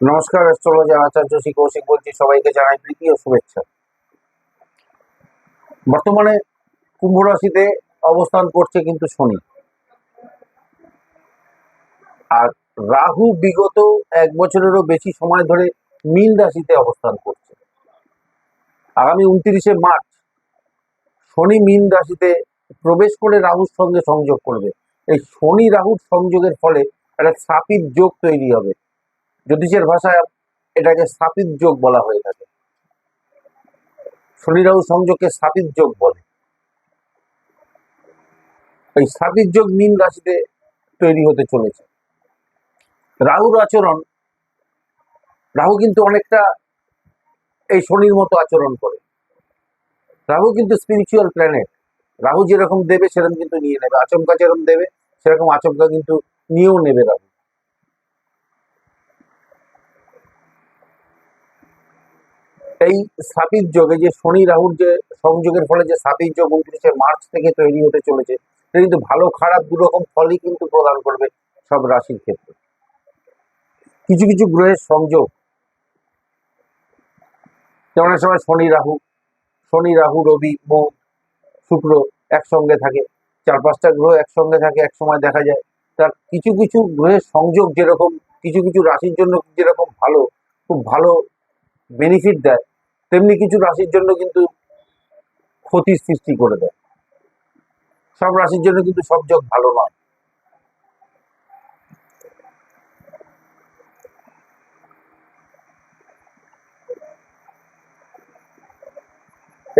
নমস্কার অ্যাস্ট্রোলজার আচার্য শ্রী কৌশিক বলছি। সবাইকে জানাই প্রীতি ও শুভেচ্ছা। বর্তমানে কুম্ভ রাশিতে অবস্থান করছে কিন্তু শনি। আর রাহু বিগত এক বছরেরও বেশি সময় ধরে মীন রাশিতে অবস্থান করছে। আগামী উনত্রিশে মার্চ শনি মীন রাশিতে প্রবেশ করে রাহুর সঙ্গে সংযোগ করবে। এই শনি রাহুর সংযোগের ফলে একটা স্থাপিত যোগ তৈরি হবে। জ্যোতিষের ভাষায় এটাকে স্থাপিত যোগ বলা হয়ে থাকে। শনি রাহু সংযোগকে স্থাপিত যোগ বলে। এই স্থাপিত যোগ মীন রাশিতে তৈরি হতে চলেছে। রাহুর আচরণ, রাহু কিন্তু অনেকটা এই শনির মতো আচরণ করে। রাহু কিন্তু স্পিরিচুয়াল প্ল্যানেট রাহু যেরকম দেবে, সেরকম কিন্তু নিয়ে নেবে। আচমকা যেরকম দেবে, সেরকম আচমকা কিন্তু নিয়েও নেবে রাহু। এই স্থাপিত যোগে যে শনি রাহুর যে সংযোগের ফলে যে স্থাপিত যোগ উনত্রিশে মার্চ থেকে তৈরি হতে চলেছে এটা কিন্তু ভালো খারাপ দু রকম ফলই কিন্তু প্রদান করবে সব রাশির ক্ষেত্রে। কিছু কিছু গ্রহের সংযোগ। যেমন সময় শনি রাহু শনি রাহু, রবি, বুধ, শুক্র একসঙ্গে থাকে, চার পাঁচটা গ্রহ একসঙ্গে থাকে, এক সময় দেখা যায়। তার কিছু কিছু গ্রহের সংযোগ যেরকম, কিছু কিছু রাশির জন্য যেরকম ভালো, খুব ভালো বেনিফিট দেয় তেমনি কিছু রাশির জন্য কিন্তু ক্ষতির সৃষ্টি করে দেয়। সব রাশির জন্য কিন্তু সব যোগ ভালো নয়।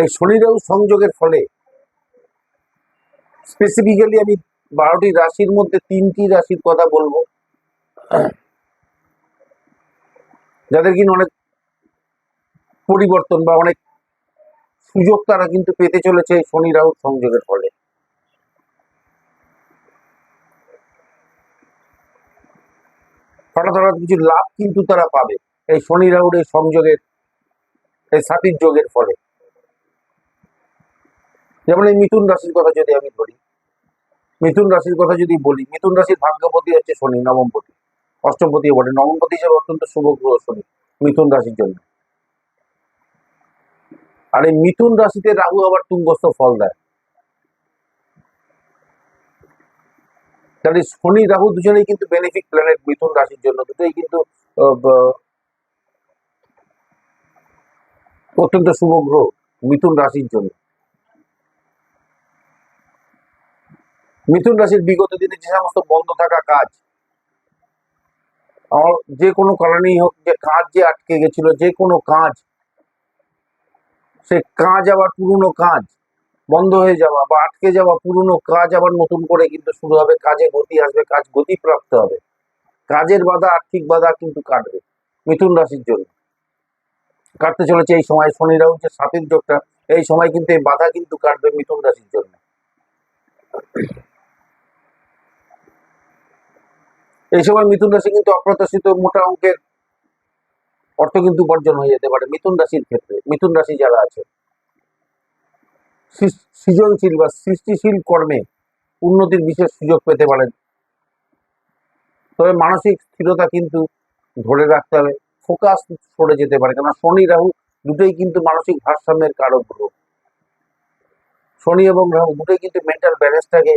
এই শনি রাহু সংযোগের ফলে স্পেসিফিক্যালি আমি বারোটি রাশির মধ্যে তিনটি রাশির কথা বলব। যাদের কিনা অনেক পরিবর্তন বা অনেক সুযোগ তারা কিন্তু পেতে চলেছে এই শনি রাহুর সংযোগের ফলে। হঠাৎ হঠাৎ কিছু লাভ কিন্তু তারা পাবে এই শনি রাহুর এই সংযোগের, এই সাতির যোগের ফলে। যেমন এই মিথুন রাশির কথা যদি আমি ধরি, মিথুন রাশির কথা যদি বলি, মিথুন রাশির ভাগ্যপতি হচ্ছে শনি নবমপতি অষ্টমপতি বটে। নবমপতি হিসেবে অত্যন্ত শুভ গ্রহ শনি, মিথুন রাশির জন্য। আর এই মিথুন রাশিতে রাহু আবার তুঙ্গস্থ ফল দেয়। তাহলে শনি, রাহু দুজনেই কিন্তু বেনিফিট প্ল্যানেট মিথুন রাশির জন্য। দুটোই কিন্তু অত্যন্ত শুভ গ্রহ মিথুন রাশির জন্য। মিথুন রাশির বিগত দিনে যে সমস্ত বন্ধ থাকা কাজ যে কোনো কারণেই হোক, যে কাজ যে আটকে গেছিল, যে কোনো কাজ সে কাজ আবার পুরনো কাজ। বন্ধ হয়ে যাওয়া বা আটকে যাওয়া পুরনো কাজ আবার নতুন করে কিন্তু শুরু হবে। কাজে গতি আসবে, কাজ গতি গতিপ্রাপ্ত হবে। কাজের বাধা, আর্থিক বাধা কিন্তু কাটবে মিথুন রাশির জন্য। কাটতে চলেছে এই সময় শনি রাহু যে সাপের যোগটা এই সময় কিন্তু এই বাধা কিন্তু কাটবে মিথুন রাশির জন্য। এই সময় মিথুন রাশি কিন্তু অপ্রত্যাশিত মোটা অঙ্কের অর্থ কিন্তু উপার্জন হয়ে যেতে পারে মিথুন রাশির ক্ষেত্রে। মিথুন রাশি যারা আছে সৃজনশীল বা সৃষ্টিশীল কর্মে উন্নতির বিশেষ সুযোগ পেতে পারেন তবে মানসিক স্থিরতা কিন্তু ধরে রাখতে হবে ফোকাস সরে যেতে পারে। কেননা শনি, রাহু দুটোই কিন্তু মানসিক ভারসাম্যের কারক গ্রহ। শনি এবং রাহু দুটোই কিন্তু মেন্টাল ব্যালেন্সটাকে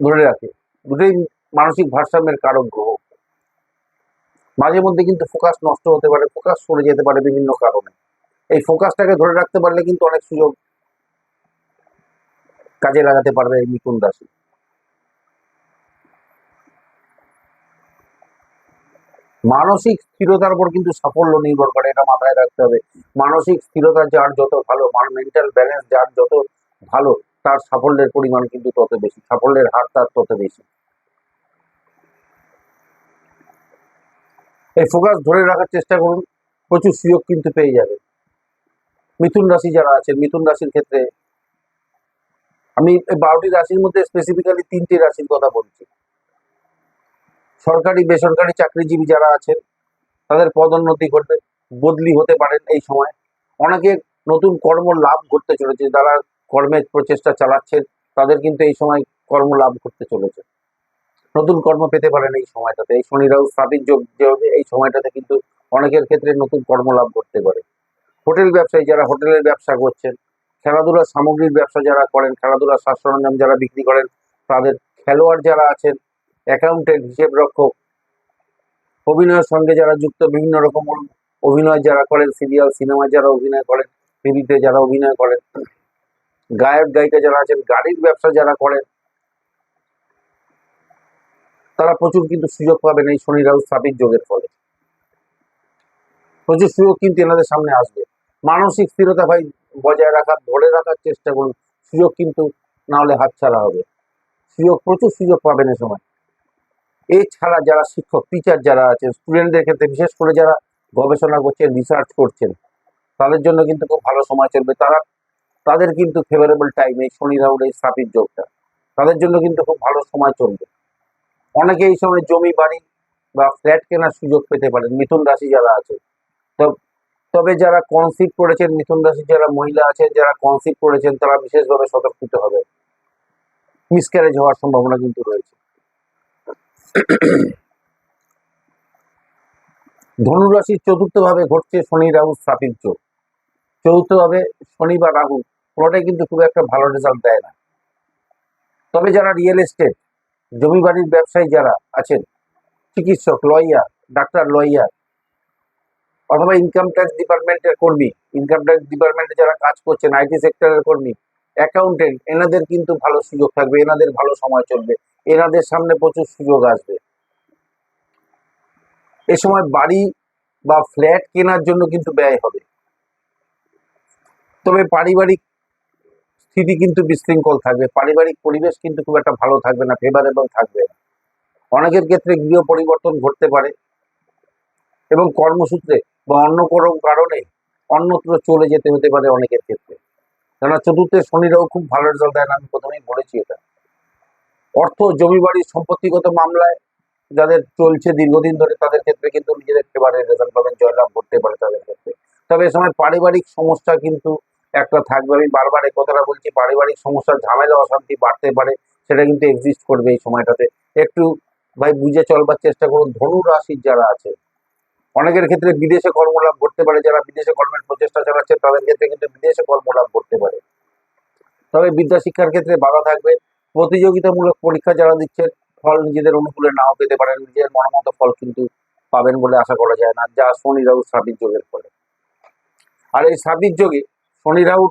ধরে রাখে। দুটোই মানসিক ভারসাম্যের কারক গ্রহ। মাঝে মধ্যে কিন্তু ফোকাস নষ্ট হতে পারে ফোকাস সরে যেতে পারে বিভিন্ন কারণে। এই ফোকাসটাকে ধরে রাখতে পারলে কিন্তু অনেক সুযোগ কাজে লাগাতে পারবে এই মিথুন রাশি মানসিক স্থিরতার উপর কিন্তু সাফল্য নির্ভর করে, এটা মাথায় রাখতে হবে। মানসিক স্থিরতা যার যত ভালো মেন্টাল ব্যালেন্স যার যত ভালো, তার সাফল্যের পরিমাণ কিন্তু তত বেশি, সাফল্যের হার তার তত বেশি। এই ফোকাস ধরে রাখার চেষ্টা করুন। প্রচুর সুযোগ কিন্তু পেয়ে যাবে। মিথুন রাশি যারা আছেন মিথুন রাশির ক্ষেত্রে আমি বারোটি রাশির মধ্যে স্পেসিফিক্যালি তিনটি রাশির কথা বলছি। সরকারি, বেসরকারি চাকরিজীবী যারা আছেন, তাদের পদোন্নতি ঘটবে, বদলি হতে পারেন এই সময়। অনেকে নতুন কর্ম লাভ করতে চলেছে, যারা কর্মের প্রচেষ্টা চালাচ্ছেন, তাদের কিন্তু এই সময় কর্ম লাভ করতে চলেছে। নতুন কর্ম পেতে পারেন এই সময়টাতে। এই শনি রাহু যোগ যে এই সময়টাতে কিন্তু অনেকের ক্ষেত্রে নতুন কর্ম লাভ করতে পারে। হোটেল ব্যবসায়ী যারা হোটেলের ব্যবসা করছেন, খেলাধুলার সামগ্রীর ব্যবসা যারা করেন, খেলাধুলার সাজ সরঞ্জাম যারা বিক্রি করেন, তাদের খেলোয়াড় যারা আছেন অ্যাকাউন্টেন্ট হিসেব রক্ষক অভিনয়ের সঙ্গে যারা যুক্ত, বিভিন্ন রকম অভিনয় যারা করেন সিরিয়াল সিনেমায় যারা অভিনয় করেন টিভিতে যারা অভিনয় করেন, গায়ক, গায়িকা যারা আছেন, গাড়ির ব্যবসা যারা করেন তারা প্রচুর কিন্তু সুযোগ পাবেন এই শনি রাহু স্থাপিত যোগের ফলে। প্রচুর সুযোগ কিন্তু এনাদের সামনে আসবে। মানসিক স্থিরতা ভাই বজায় রাখার, ধরে রাখার চেষ্টা করুন। সুযোগ কিন্তু না হলে হাতছাড়া হবে। সুযোগ, প্রচুর সুযোগ পাবেন এ সময়। এছাড়া যারা শিক্ষক টিচার যারা আছেন স্টুডেন্টদের ক্ষেত্রে বিশেষ করে যারা গবেষণা করছেন রিসার্চ করছেন, তাদের জন্য কিন্তু খুব ভালো সময় চলবে। তারা, তাদের কিন্তু ফেভারেবল টাইম এই শনি রাহুর এই স্থাপিত যোগটা। তাদের জন্য কিন্তু খুব ভালো সময় চলবে। অনেকে এই সময় জমি বাড়ি বা ফ্ল্যাট কেনার সুযোগ পেতে পারেন। মিথুন রাশি যারা আছে তবে যারা কনসিভ করেছেন, মিথুন রাশির যারা মহিলা আছেন, যারা কনসিভ করেছেন, তারা বিশেষভাবে সতর্কিত হবে। মিসক্যারেজ হওয়ার সম্ভাবনা কিন্তু রয়েছে। ধনুরাশির চতুর্থ ভাবে ঘটছে শনি, রাহু স্থাপিত যোগ চতুর্থ ভাবে শনি বা রাহু, কোনোটাই কিন্তু খুব একটা ভালো রেজাল্ট দেয় না। তবে যারা রিয়েল এস্টেট জমি বাড়ির ব্যবসায়ী যারা আছেন, চিকিৎসক লয়ার ডাক্তার লয়ার অথবা ইনকাম ট্যাক্স ডিপার্টমেন্টের কর্মী ইনকাম ট্যাক্স ডিপার্টমেন্টে যারা কাজ করছেন আইটি সেক্টরের কর্মী অ্যাকাউন্টেন্ট এনাদের কিন্তু ভালো সুযোগ থাকবে, এনাদের ভালো সময় চলবে, এনাদের সামনে প্রচুর সুযোগ আসবে। এ সময় বাড়ি বা ফ্ল্যাট কেনার জন্য কিন্তু ব্যয় হবে। তবে পারিবারিক স্থিতি কিন্তু বিশৃঙ্খল থাকবে, পারিবারিক পরিবেশ কিন্তু খুব একটা ভালো থাকবে না ফেভারেবল থাকবে না। অনেকের ক্ষেত্রে গৃহ পরিবর্তন ঘটতে পারে এবং কর্মসূত্রে বা অন্য কোনো কারণে অন্যত্র চলে যেতে হতে পারে অনেকের ক্ষেত্রে। কেননা চতুর্থে শনিরাও খুব ভালো রেজাল্ট দেয় না, আমি প্রথমেই বলেছি এটা। অর্থ জমি বাড়ির সম্পত্তিগত মামলায় যাদের চলছে দীর্ঘদিন ধরে, তাদের ক্ষেত্রে কিন্তু নিজেদের ফেভারের রেজাল্ট পাবেন, জয়লাভ করতে পারে তাদের ক্ষেত্রে। তবে এ সময় পারিবারিক সমস্যা কিন্তু একটা থাকবে, আমি বারবার এই কথাটা বলছি, পারিবারিক সমস্যার ঝামেলা, অশান্তি বাড়তে পারে, সেটা কিন্তু এক্সিস্ট করবে এই সময়টাতে। একটু ভাই বুঝে চলবার চেষ্টা করুন, ধনু রাশির যারা আছে, অনেকের ক্ষেত্রে বিদেশে কর্মলাভ করতে পারে, যারা বিদেশে কর্মের প্রচেষ্টা চালাচ্ছে, তাদের ক্ষেত্রে কিন্তু বিদেশে কর্মলাভ করতে পারে। তবে বিদ্যা শিক্ষার ক্ষেত্রে বাধা থাকবে, প্রতিযোগিতামূলক পরীক্ষা যারা দিচ্ছেন, ফল নিজেদের অনুকূলে নাও পেতে পারেন, নিজের মনোমতো ফল কিন্তু পাবেন বলে আশা করা যায় না, যা শনি, রাহু সাবির যোগের ফলে। আর এই সাবির যোগে শনি রাহু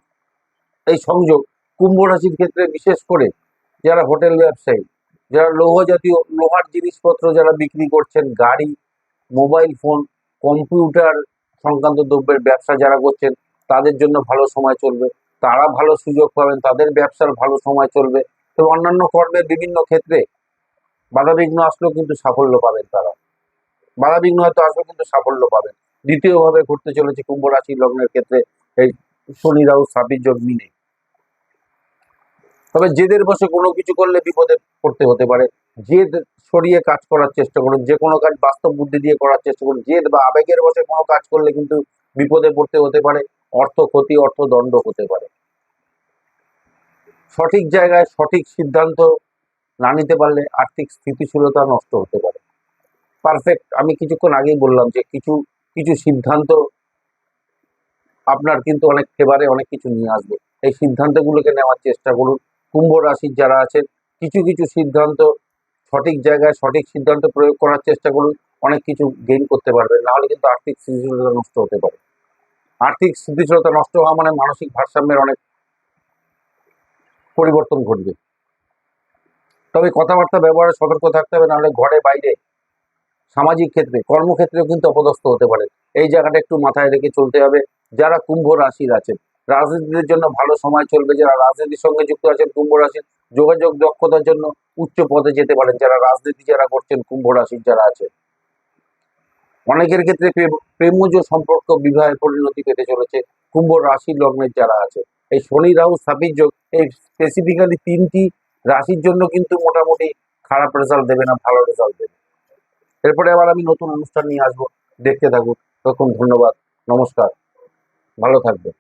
এই সংযোগ কুম্ভ রাশির ক্ষেত্রে বিশেষ করে যারা হোটেল ব্যবসায়ী, যারা লৌহ জাতীয় লোহার জিনিসপত্র যারা বিক্রি করছেন, গাড়ি, মোবাইল ফোন, কম্পিউটার সংক্রান্ত দ্রব্যের ব্যবসা যারা করছেন, তাদের জন্য ভালো সময় চলবে। তারা ভালো সুযোগ পাবেন, তাদের ব্যবসার ভালো সময় চলবে এবং অন্যান্য কর্মের বিভিন্ন ক্ষেত্রে বাধাবিঘ্ন আসলেও কিন্তু সাফল্য পাবেন তারা। বাধাবিঘ্ন হয়তো আসলেও কিন্তু সাফল্য পাবেন। দ্বিতীয়ভাবে ঘুরতে চলেছে কুম্ভ রাশি লগ্নের ক্ষেত্রে এই শনি রাহু সাবির যোগ তবে জেদের বসে কোনো কিছু করলে বিপদে পড়তে হতে পারে। জেদ সরিয়ে কাজ করার চেষ্টা করুন, যে কোনো কাজ বাস্তব বুদ্ধি দিয়ে করার চেষ্টা করুন। জেদ বা আবেগের বসে কোনো কাজ করলে কিন্তু বিপদে পড়তে হতে পারে, অর্থ ক্ষতি, অর্থ দণ্ড হতে পারে। সঠিক জায়গায় সঠিক সিদ্ধান্ত না নিতে পারলে আর্থিক স্থিতিশীলতা নষ্ট হতে পারে। পারফেক্ট, আমি কিছুক্ষণ আগেই বললাম যে কিছু কিছু সিদ্ধান্ত আপনার কিন্তু অনেক ফেভারে অনেক কিছু নিয়ে আসবে। এই সিদ্ধান্তগুলোকে নেওয়ার চেষ্টা করুন। কুম্ভ রাশির যারা আছেন, কিছু কিছু সিদ্ধান্ত সঠিক জায়গায় সঠিক সিদ্ধান্ত প্রয়োগ করার চেষ্টা করুন। অনেক কিছু গেইন করতে পারবেন। নাহলে কিন্তু আর্থিক স্থিতিশীলতা নষ্ট হতে পারে। আর্থিক স্থিতিশীলতা নষ্ট হওয়া মানে মানসিক ভারসাম্যের অনেক পরিবর্তন ঘটবে। তবে কথাবার্তা, ব্যবহারে সতর্ক থাকতে হবে। নাহলে ঘরে, বাইরে, সামাজিক ক্ষেত্রে, কর্মক্ষেত্রেও কিন্তু অপদস্থ হতে পারে এই জায়গাটা একটু মাথায় রেখে চলতে হবে। যারা কুম্ভ রাশির আছেন, রাজনীতির জন্য ভালো সময় চলবে। যারা রাজনীতির সঙ্গে যুক্ত আছেন কুম্ভ রাশির, যোগাযোগ দক্ষতার জন্য উচ্চ পদে যেতে পারেন। যারা রাজনীতি যারা করছেন, কুম্ভ রাশির যারা আছে অনেকের ক্ষেত্রে প্রেম- প্রেমজ সম্পর্ক বিবাহের পরিণতি পেতে চলেছে। কুম্ভ রাশি লগ্নের যারা আছে এই শনি, রাহু স্থাপিত যোগ, এই স্পেসিফিক্যালি তিনটি রাশির জন্য কিন্তু মোটামুটি খারাপ রেজাল্ট দেবে না, ভালো রেজাল্ট দেবে। এরপরে আবার আমি নতুন অনুষ্ঠান নিয়ে আসব। দেখতে থাকুন। তখন ধন্যবাদ। নমস্কার। ভালো থাকবেন।